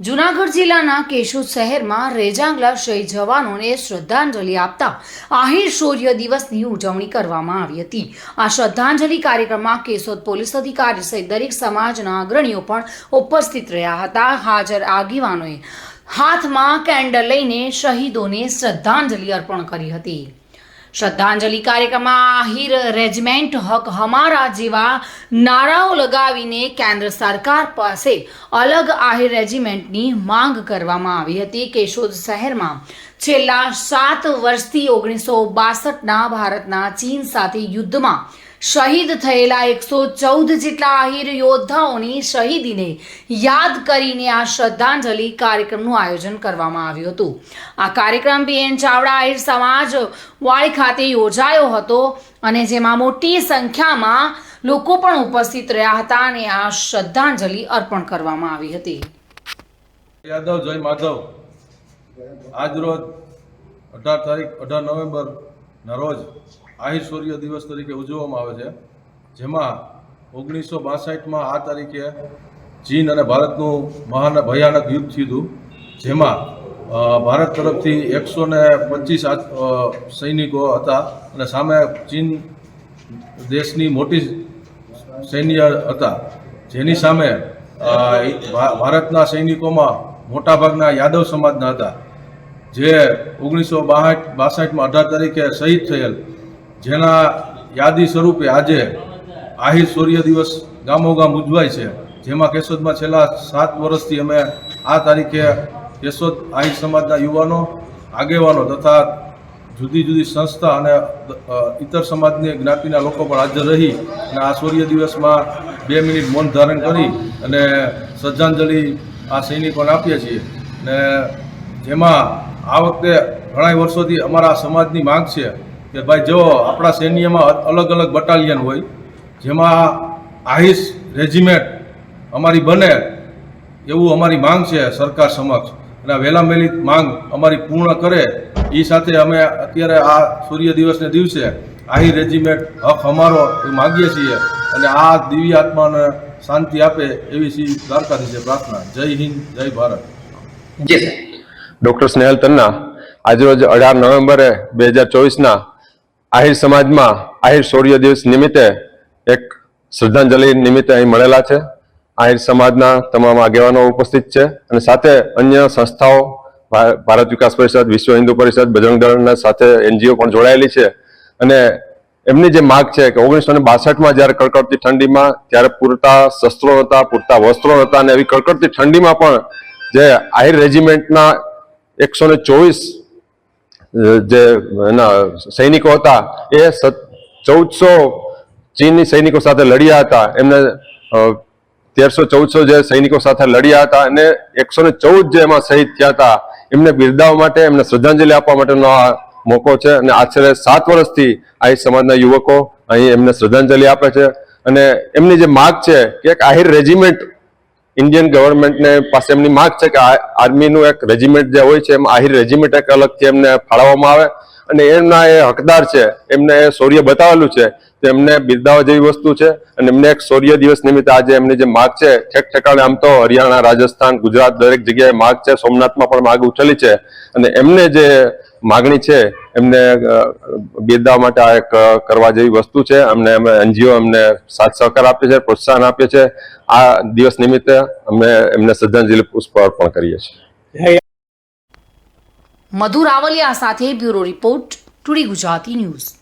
જૂનાગઢ જિલ્લાના કેશોદ શહેરમાં રેજાંગલા શહીદ જવાનોને શ્રદ્ધાંજલિ આપતા આહિર શૌર્ય દિવસની ઉજવણી કરવામાં આવી હતી. આ શ્રદ્ધાંજલિ કાર્યક્રમમાં કેશોદ પોલીસ અધિકારી સહિત દરેક સમાજના અગ્રણીઓ પણ ઉપસ્થિત રહ્યા હતા. હાજર આગેવાનોએ હાથમાં કેન્ડલ લઈને શહીદોને શ્રદ્ધાંજલિ અર્પણ કરી હતી. શ્રદ્ધાંજલિ કાર્યક્રમમાં આહિર રેજિમેન્ટ હક હમારા જેવા નારાઓ લગાવીને કેન્દ્ર સરકાર પાસે અલગ આહિર રેજિમેન્ટની માંગ કરવામાં આવી હતી. કેશોદ શહેરમાં છેલ્લા સાત વર્ષથી ઓગણીસો બાસઠના ભારતના ચીન સાથે યુદ્ધમાં શહીદ થયેલા એકસો ચૌદ જેટલા આહિર યોદ્ધાઓની શહીદીને યાદ કરીને આ શ્રદ્ધાંજલિ કાર્યક્રમનું આયોજન કરવામાં આવ્યું હતું. આ કાર્યક્રમ બીએન ચાવડા આહિર સમાજ વાળી ખાતે યોજાયો હતો અને જેમાં મોટી સંખ્યામાં લોકો પણ ઉપસ્થિત રહ્યા હતા અને આ શ્રદ્ધાંજલિ અર્પણ કરવામાં આવી હતી. યાદવ, જય માધવ. આજ રોજ અઢાર તારીખ, અઢાર નવેમ્બરના રોજ આહિર દિવસ તરીકે ઉજવવામાં આવે છે. જેમાં ઓગણીસો બાસઠમાં આ તારીખે ચીન અને ભારતનું મહાન ભયાનક યુદ્ધ થયું. જેમાં ભારત તરફથી એકસો ને પચીસ સૈનિકો હતા અને સામે ચીન દેશની મોટી સૈન્ય હતા. જેની સામે ભારતના સૈનિકોમાં મોટાભાગના યાદવ સમાજના હતા. જે ઓગણીસો બાસઠ બાસઠમાં અઢાર તારીખે શહીદ થયેલ. જેના યાદી સ્વરૂપે આજે આહિર શૌર્ય દિવસ ગામોગામ ઉજવાય છે. જેમાં કેશોદમાં છેલ્લા સાત વર્ષથી અમે આ તારીખે કેશોદ આહિર સમાજના યુવાનો, આગેવાનો તથા જુદી જુદી સંસ્થા અને ઇતર સમાજની જ્ઞાતિના લોકો પણ હાજર રહી અને આ શૌર્ય દિવસમાં બે મિનિટ મૌન ધારણ કરી અને શ્રદ્ધાંજલિ આ સૈનિકોને આપીએ છીએ. ને જેમાં આ વખતે ઘણા વર્ષોથી અમારા સમાજની માંગ છે કે ભાઈ જો આપણા સૈન્યમાં અલગ અલગ બટાલિયન હોય, જેમાં આહિસ રેજિમેન્ટ અમારી બને એવું અમારી માંગ છે સરકાર સમક્ષ. અને વહેલા વહેલી માંગ અમારી પૂર્ણ કરે એ સાથે અમે અત્યારે આ સૂર્ય દિવસને દિવસે આહી રેજિમેન્ટ હક અમારો એ માગીએ છીએ. અને આ દિવ્ય આત્માને શાંતિ આપે એવી શ્રી દ્વારકાધીશે પ્રાર્થના. જય હિન્દ, જય ભારત. જી, સર. ડૉક્ટર સ્નેહલ તન્ના આજરોજ અઢાર નવેમ્બરે બે હજાર ચોવીસના આહિર સમાજમાં આહિર શૌર્ય દિવસ નિમિત્તે એક શ્રદ્ધાંજલિ નિમિત્તે અહીં મળેલા છે. આહિર સમાજના તમામ આગેવાનો ઉપસ્થિત છે અને સાથે અન્ય સંસ્થાઓ ભારત વિકાસ પરિષદ, વિશ્વ હિન્દુ પરિષદ, બજરંગ દળના સાથે એનજીઓ પણ જોડાયેલી છે. અને એમની જે માગ છે કે ઓગણીસો ને બાસઠમાં જ્યારે કડકડતી ઠંડીમાં, ત્યારે પૂરતા શસ્ત્રો નહોતા પૂરતા વસ્ત્રો નહોતા અને એવી કડકડતી ઠંડીમાં પણ જે આહિર રેજિમેન્ટના એકસો ને ચોવીસ જે એના સૈનિકો હતા, એ ચૌદસો ચીની સૈનિકો સાથે લડ્યા હતા. એમને તેરસો ચૌદસો જે સૈનિકો સાથે લડ્યા હતા અને એકસો ને ચૌદ જે એમાં શહીદ થયા હતા, એમને બિરદાવવા માટે, એમને શ્રદ્ધાંજલિ આપવા માટેનો આ મોકો છે અને આશરે સાત વર્ષથી આ સમાજના યુવકો અહીં એમને શ્રદ્ધાંજલિ આપે છે અને એમની જે માગ છે કે એક આહિર રેજિમેન્ટ ઇન્ડિયન ગવર્મેન્ટને પાસે એમની માંગ છે કે આર્મીનું એક રેજિમેન્ટ જે હોય છે, એમ આહિર રેજિમેન્ટ એક અલગથી એમને ફાળવવામાં આવે. અને એમના એ હકદાર છે, એમને એ શૌર્ય બતાવેલું છે. એમને બિરદાવવા જેવી વસ્તુ છે અને એમને એક શૌર્ય દિવસ નિમિત્તે આજે એમની જે માગ છે ઠેક ઠેકાણે આમ તો હરિયાણા રાજસ્થાન ગુજરાત દરેક જગ્યાએ માગ છે સોમનાથમાં પણ માગ ઉઠેલી છે. અને એમને જે માગણી છે એમને બિરદાવા માટે આ એક કરવા જેવી વસ્તુ છે. અમને અમે એનજીઓ અમને સાથ સહકાર આપે છે પ્રોત્સાહન આપે છે આ દિવસ નિમિત્તે અમે એમને શ્રદ્ધાંજલિ પુષ્પ અર્પણ કરીએ છીએ. મધુ રાવલિયા સાથે bureau report today Gujarati news.